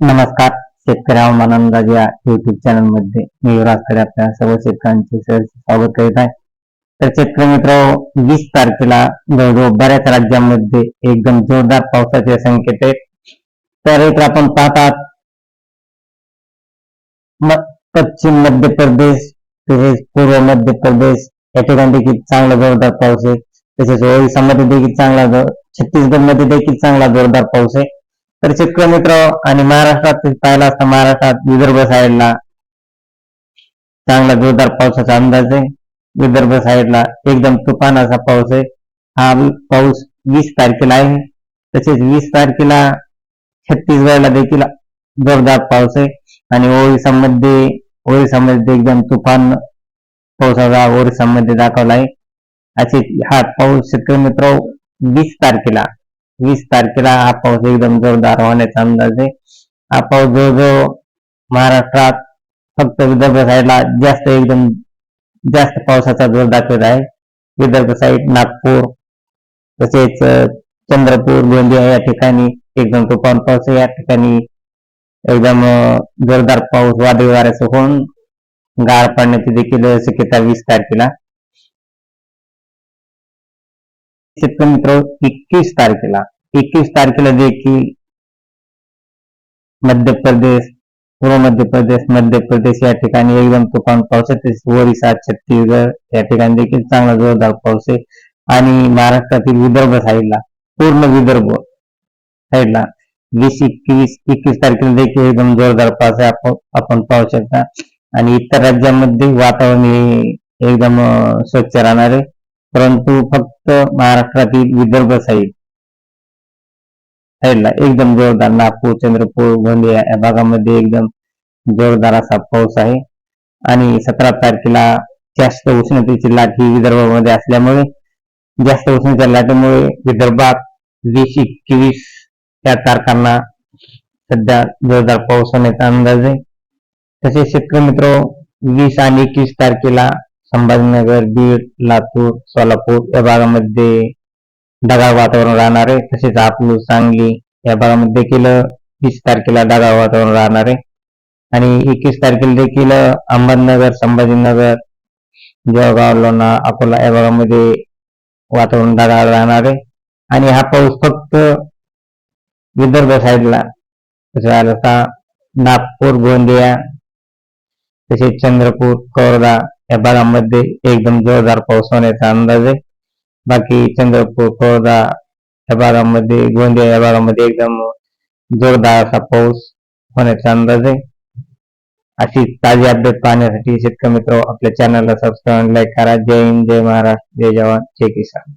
नमस्कार. शेतकरी हवामान अंदाज या युट्यूब चॅनलमध्ये मी युवराजकडे आपल्या सर्व शेतकऱ्यांचे स्वागत करीत आहे. तर शेतकरी मित्र वीस तारखेला जवळजवळ बऱ्याच राज्यांमध्ये एकदम जोरदार पावसाचे संकेत आहेत. तर इकडे आपण पाहतात पश्चिम मध्य प्रदेश तसेच पूर्व मध्य प्रदेश या ठिकाणी देखील चांगला जोरदार पाऊस आहे. तसेच ओडिसामध्ये देखील चांगला छत्तीसगडमध्ये देखील चांगला जोरदार पाऊस आहे. तर शेतकरी मित्र आणि महाराष्ट्रात पाहिला असता महाराष्ट्रात विदर्भ साईडला चांगला जोरदार पावसाचा अंदाज आहे. विदर्भ साईडला एकदम तुफान असा पाऊस आहे. हा पाऊस वीस तारखेला आहे. तसेच वीस तारखेला छत्तीसगडला देखील जोरदार पाऊस आहे. आणि ओरिसामध्ये ओरिसामध्ये एकदम तुफान पावसाचा ओरिसामध्ये दाखवला आहे. असे हा पाऊस शेतकरी मित्र वीस तारखेला वीस तारखेला हा पाऊस एकदम जोरदार होण्याचा अंदाज आहे. हा पाऊस जवळजवळ महाराष्ट्रात फक्त विदर्भ साईडला जास्त एकदम जास्त पावसाचा ज़ोर दाखवत आहे. विदर्भ साईड, नागपूर तसेच चंद्रपूर, गोंदिया या ठिकाणी एकदम तुफान पाऊस या ठिकाणी एकदम जोरदार पाऊस वादळी वाऱ्यासह होऊन गार पडण्याची देखील शक्यता वीस तारखेला. शेतकरी मित्र एकवीस तारखेला एकवीस तारखेला देखील मध्य प्रदेश पूर्व मध्य प्रदेश मध्य प्रदेश या ठिकाणी एकदम तुफान पाऊस आहे. ओरिसा छत्तीसगड या ठिकाणी देखील चांगला जोरदार पाऊस आहे. आणि महाराष्ट्रातील विदर्भ साईडला पूर्ण विदर्भ साईडला वीस एकवीस एकवीस तारखेला देखील एकदम जोरदार पाऊस आहे. आपण आपण पाहू शकता. आणि इतर राज्यांमध्ये वातावरण हे एकदम स्वच्छ राहणार आहे. परंतु फक्त महाराष्ट्रातील विदर्भ साईड साईडला एकदम जोरदार नागपूर चंद्रपूर गोंदिया या भागामध्ये एकदम जोरदार असा पाऊस आहे. आणि सतरा तारखेला जास्त उष्णतेची लाट ही विदर्भामध्ये असल्यामुळे जास्त उष्णतेच्या लाटेमुळे विदर्भात वीस एकवीस या तारखांना सध्या जोरदार पाऊस होण्याचा अंदाज आहे. तसेच शेतकरी मित्र वीस आणि एकवीस तारखेला संभाजीनगर बीड लातूर सोलापूर या भागामध्ये ढगाळ वातावरण राहणार आहे. तसेच अकलूज सांगली या भागामध्ये देखील वीस तारखेला ढगाळ वातावरण राहणार आहे. आणि एकवीस तारखेला देखील अहमदनगर संभाजीनगर जळगाव लोणा अकोला या भागामध्ये वातावरण ढगाळ राहणार आहे. आणि हा पाऊस फक्त विदर्भ साईडला तसं नागपूर गोंदिया तसेच चंद्रपूर कवर्धा या भागामध्ये एकदम जोरदार पाऊस होण्याचा अंदाज आहे. बाकी चंद्रपूर कवर्धा या भागामध्ये गोंदिया या भागामध्ये एकदम जोरदार असा पाऊस होण्याचा अंदाज आहे. अशी ताजी अपडेट पाहण्यासाठी शेतकरी मित्र आपल्या चॅनलला सबस्क्राईब लाईक करा. जय हिंद जय महाराष्ट्र जय जवान जय किसान.